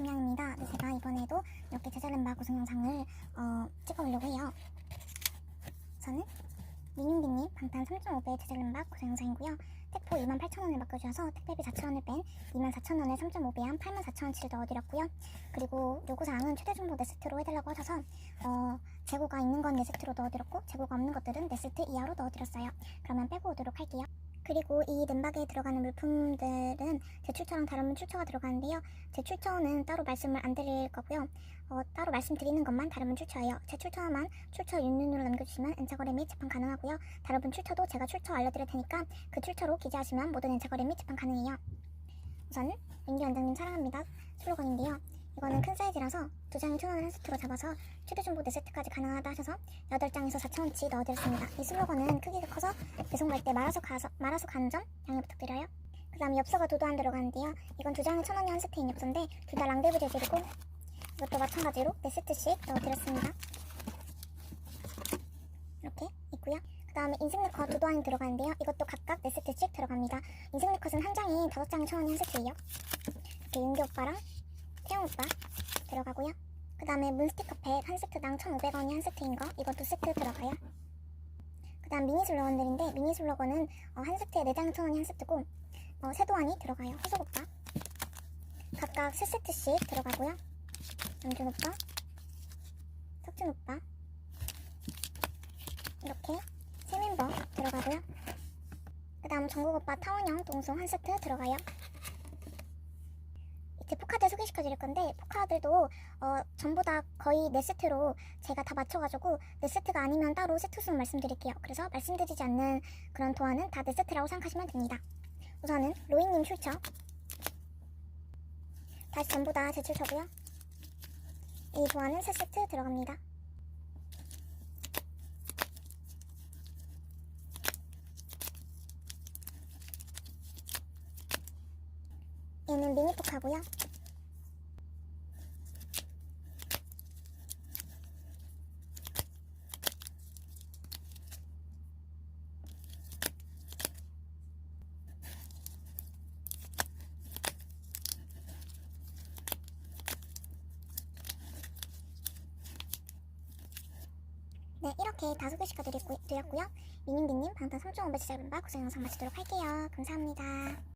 김양입니다. 네, 제가 이번에도 이렇게 제잘름바 구성 영상을 어, 찍어보려고 해요. 저는 민윤기님 방탄 3.5배 제잘름바 구성 영상이고요. 택포 28,000원을 맡겨주셔서 택배비 4,000원을 뺀 24,000원에 3.5배 한 84,000원치를 넣어드렸고요. 그리고 요구사항은 최대 중복 네스트로 해달라고 하셔서 어, 재고가 있는 건 네스트로 넣어드렸고 재고가 없는 것들은 네스트 이하로 넣어드렸어요. 그러면 빼고 오도록 할게요. 그리고 이 램박에 들어가는 물품들은 제 출처랑 다른 분 출처가 들어가는데요. 제 출처는 따로 말씀을 안 드릴 거고요. 어, 따로 말씀드리는 것만 다른 분 출처예요. 제 출처만 출처 윤눈으로 남겨주시면 엔차거래 및 재판 가능하고요. 다른 분 출처도 제가 출처 알려드릴 테니까 그 출처로 기재하시면 모든 엔차거래 및 재판 가능해요. 우선은 민기 원장님 사랑합니다 슬로건인데요. 이거는 큰 사이즈라서 두 장이 천 원을 한 세트로 잡아서 최대 중복 네 세트까지 가능하다 하셔서 8장에서 4천원치 넣어드렸습니다. 이 슬로건은 크기가 커서 배송 갈때 말아서 가서 말아서 가는 점 양해 부탁드려요. 그 다음에 엽서가 도도안 들어가는데요. 이건 두 장에 천 원이 한 세트인 엽서인데 둘 다 랑데브 재질이고 이것도 마찬가지로 네 세트씩 넣어드렸습니다. 이렇게 있고요. 그 다음에 인생 네컷 두 도안이 들어가는데요. 이것도 각각 네 세트씩 들어갑니다. 인생 네컷은 한 장이 다섯 장에 천 원이 한 세트예요. 이렇게 윤기 오빠랑 태영 오빠 들어가고요. 그 다음에 문스티커팩 한 세트당 1,500원이 한 세트인 거 이것도 세트 들어가요. 그 다음 미니 슬로건들인데 미니 슬로건은 어, 한 세트에 4장에 1,000원이 한 세트고 어, 세도안이 들어가요. 호석 오빠 각각 세 세트씩 들어가고요. 남준 오빠 석준 오빠 이렇게 세 멤버 들어가고요. 그 다음 정국 오빠 타원형 동송 한 세트 들어가요. 이제 포카들 소개시켜 드릴 건데 포카들도 어, 전부 다 거의 네 세트로 제가 다 맞춰가지고 네 세트가 아니면 따로 세트 수 말씀드릴게요. 그래서 말씀드리지 않는 그런 도안은 다 네 세트라고 생각하시면 됩니다. 우선은 로이님 출처 다시 전부 다 제 출처고요. 이 도안은 세 세트 들어갑니다. 얘는 미니 포카고요. 네, 이렇게 다 소개시켜 드렸고요. 미님비님 방탄 3.5배 제작은바 구성 영상 마치도록 할게요. 감사합니다.